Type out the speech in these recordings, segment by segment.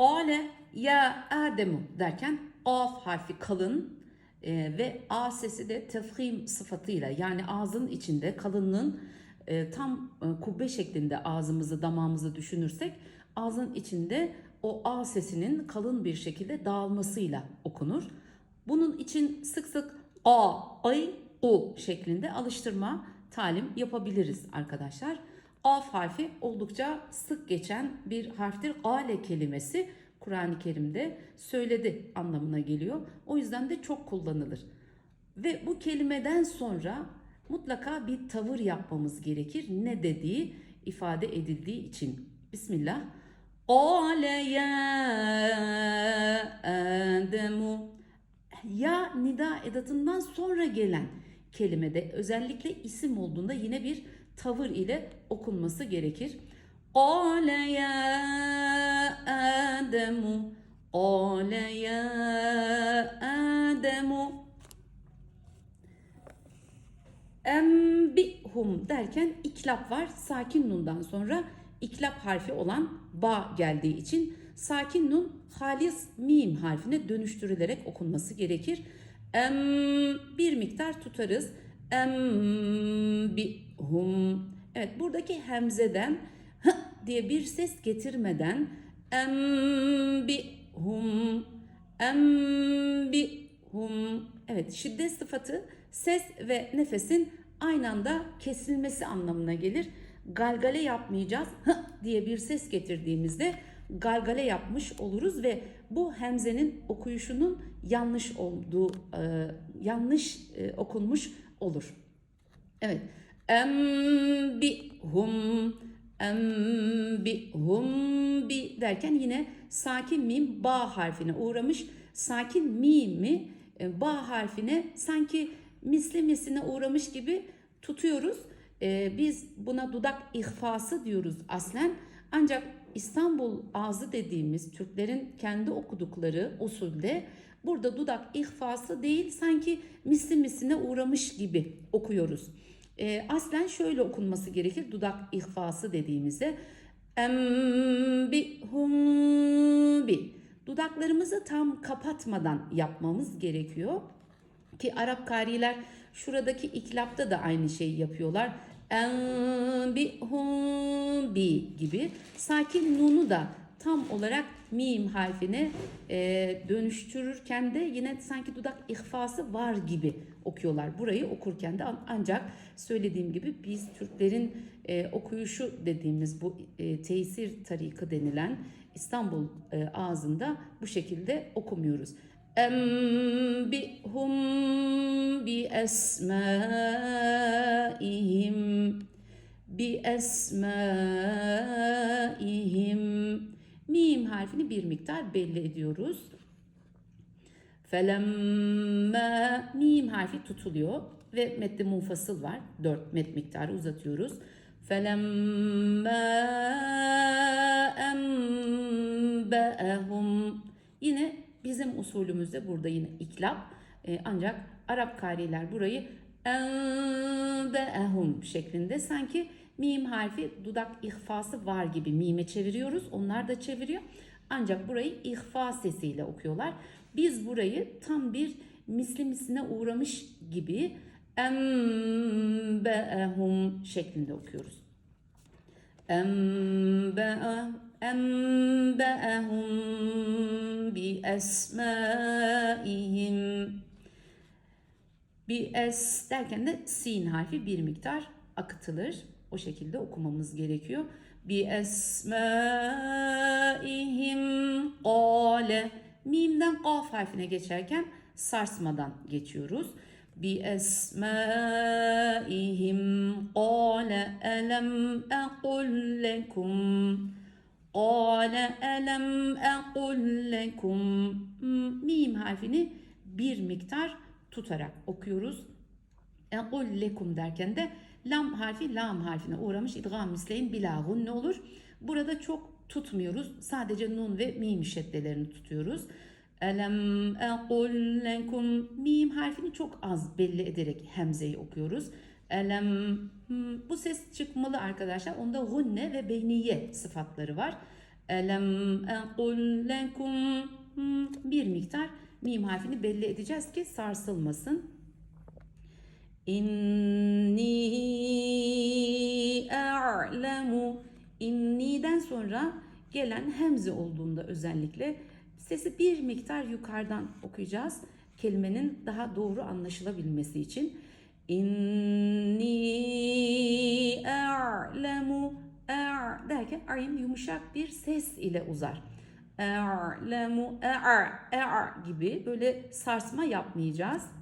Ale ya Ademu derken af harfi kalın e, ve a sesi de tefhim sıfatıyla yani ağzın içinde kalınlığın e, tam e, kubbe şeklinde ağzımızı damağımızı düşünürsek ağzın içinde o a sesinin kalın bir şekilde dağılmasıyla okunur. Bunun için sık sık a, ay, u şeklinde alıştırma, talim yapabiliriz arkadaşlar. Af harfi oldukça sık geçen bir harftir. Gale kelimesi Kur'an-ı Kerim'de söyledi anlamına geliyor. O yüzden de çok kullanılır. Ve bu kelimeden sonra mutlaka bir tavır yapmamız gerekir. Ne dediği ifade edildiği için. Bismillah. Qale ya Ademu. Ya nida edatından sonra gelen kelimede özellikle isim olduğunda yine bir tavır ile okunması gerekir. Qale ya Ademu. Qale ya Ademu. Embihum derken iklap var. Sakin nundan sonra iklap harfi olan ba geldiği için sakin nun halis mim harfine dönüştürülerek okunması gerekir. Em bir miktar tutarız. Embihum. Evet buradaki hemzeden hı diye bir ses getirmeden embihum embihum evet şiddet sıfatı ses ve nefesin aynı anda kesilmesi anlamına gelir. Galgale yapmayacağız hı diye bir ses getirdiğimizde galgale yapmış oluruz ve bu hemzenin okuyuşunun yanlış olduğu e, yanlış e, okunmuş olur. Evet. Embihum embihum bi derken yine sakin mim ba harfine uğramış. Sakin mimi e, ba harfine sanki misli misline uğramış gibi tutuyoruz. E, biz buna dudak ihfası diyoruz aslen. Ancak İstanbul ağzı dediğimiz Türklerin kendi okudukları usulde burada dudak ihfası değil sanki misli misline uğramış gibi okuyoruz. E, aslen şöyle okunması gerekir dudak ihfası dediğimizde. Embihum bi. Dudaklarımızı tam kapatmadan yapmamız gerekiyor. Ki Arap kariler şuradaki iklapta da aynı şeyi yapıyorlar embihum bi gibi sakin nunu da tam olarak mim harfine e, dönüştürürken de yine sanki dudak ihfası var gibi okuyorlar. Burayı okurken de ancak söylediğim gibi biz Türklerin e, okuyuşu dediğimiz bu e, tesir tarikı denilen İstanbul e, ağzında bu şekilde okumuyoruz. Embihum bi esmaihim esmaihim mim harfini bir miktar belli ediyoruz. Felemme mim harfi tutuluyor ve metni munfasıl var. 4 met miktarı uzatıyoruz. Felemme embe'ehum yine bizim usulümüzde burada yine iklap e, ancak Arap kariler burayı embe'ehum şeklinde sanki mim harfi dudak ihfası var gibi mime çeviriyoruz. Onlar da çeviriyor. Ancak burayı ihfa sesiyle okuyorlar. Biz burayı tam bir misli misline uğramış gibi embe'ehum şeklinde okuyoruz. Embe'ehum bi esmaihim bi es derken de sin harfi bir miktar akıtılır. O şekilde okumamız gerekiyor. Bi esmaihim qale mimden kaf harfine geçerken sarsmadan geçiyoruz. Bi esmaihim qale elem aqul lekum qale elem aqul lekum mim harfini bir miktar tutarak okuyoruz. Aqul lekum derken de lam harfi lam harfine uğramış idgam misleyin bila ne olur. Burada çok tutmuyoruz. Sadece nun ve mim şeddelerini tutuyoruz. Elem ekul lekum mim harfini çok az belli ederek hemzeyi okuyoruz. Elem bu ses çıkmalı arkadaşlar. Onda gunne ve beyniye sıfatları var. Elem ekul lekum Hmm, bir miktar mim harfini belli edeceğiz ki sarsılmasın. İnni a'lemu İnni'den sonra gelen hemze olduğunda özellikle sesi bir miktar yukarıdan okuyacağız. Kelimenin daha doğru anlaşılabilmesi için. İnni a'lemu a' derken a'in yumuşak bir ses ile uzar. A'lemu a' a' gibi böyle sarsma yapmayacağız.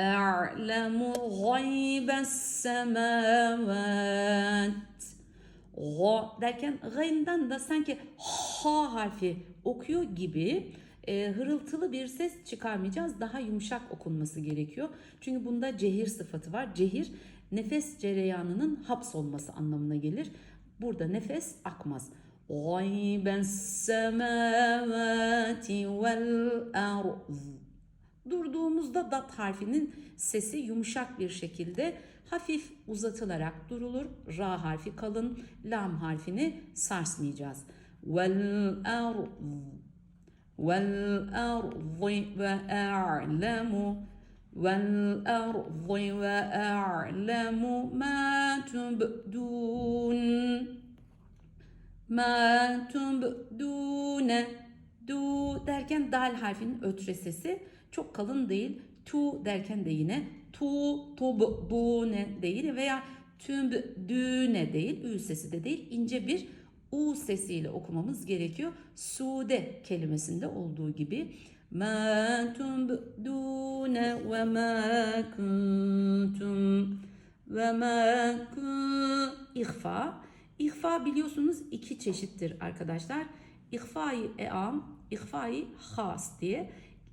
أعلم غيب السماوات Ga derken gayndan da sanki ha harfi okuyor gibi e, hırıltılı bir ses çıkarmayacağız. Daha yumuşak okunması gerekiyor. Çünkü bunda cehir sıfatı var. Cehir nefes cereyanının hapsolması anlamına gelir. Burada nefes akmaz. Gaybes semavati vel arz Durduğumuzda dat harfinin sesi yumuşak bir şekilde hafif uzatılarak durulur. Ra harfi kalın, lam harfini sarsmayacağız. Vel ve a'lemu vel arzi ve a'lemu ma tubdun ma tubdune du derken dal harfinin ötre sesi çok kalın değil. Tu derken de yine tu, tub, bu ne değil veya tüm düne değil. Ü sesi de değil. ince bir u sesiyle okumamız gerekiyor. Sude kelimesinde olduğu gibi. Ma tubdune ve ma kuntum ve ma ihfa. İhfa biliyorsunuz iki çeşittir arkadaşlar. İhfai eam, ihfai has diye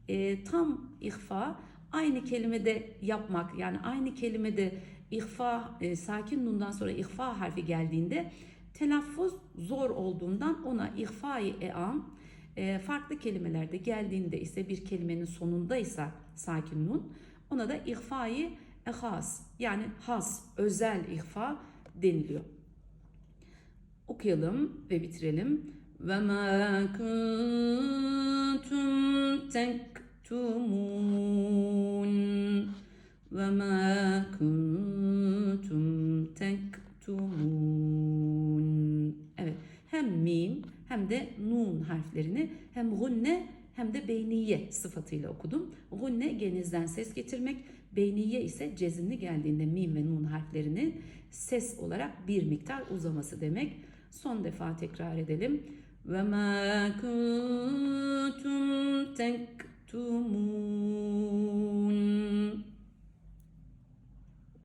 e, tam ihfa aynı kelimede yapmak yani aynı kelimede ihfa e, sakin nundan sonra ihfa harfi geldiğinde telaffuz zor olduğundan ona ihfai eam e, farklı kelimelerde geldiğinde ise bir kelimenin sonundaysa sakin nun ona da ihfai ehas yani has özel ihfa deniliyor. Okuyalım ve bitirelim. Ve ma kuntum tektumun ve ma kuntum tektumun. Evet, hem mim hem de nun harflerini hem gunne hem de beyniye sıfatıyla okudum. Gunne genizden ses getirmek, beyniye ise cezimli geldiğinde mim ve nun harflerinin ses olarak bir miktar uzaması demek. Son defa tekrar edelim. Ve ma kuntum To move.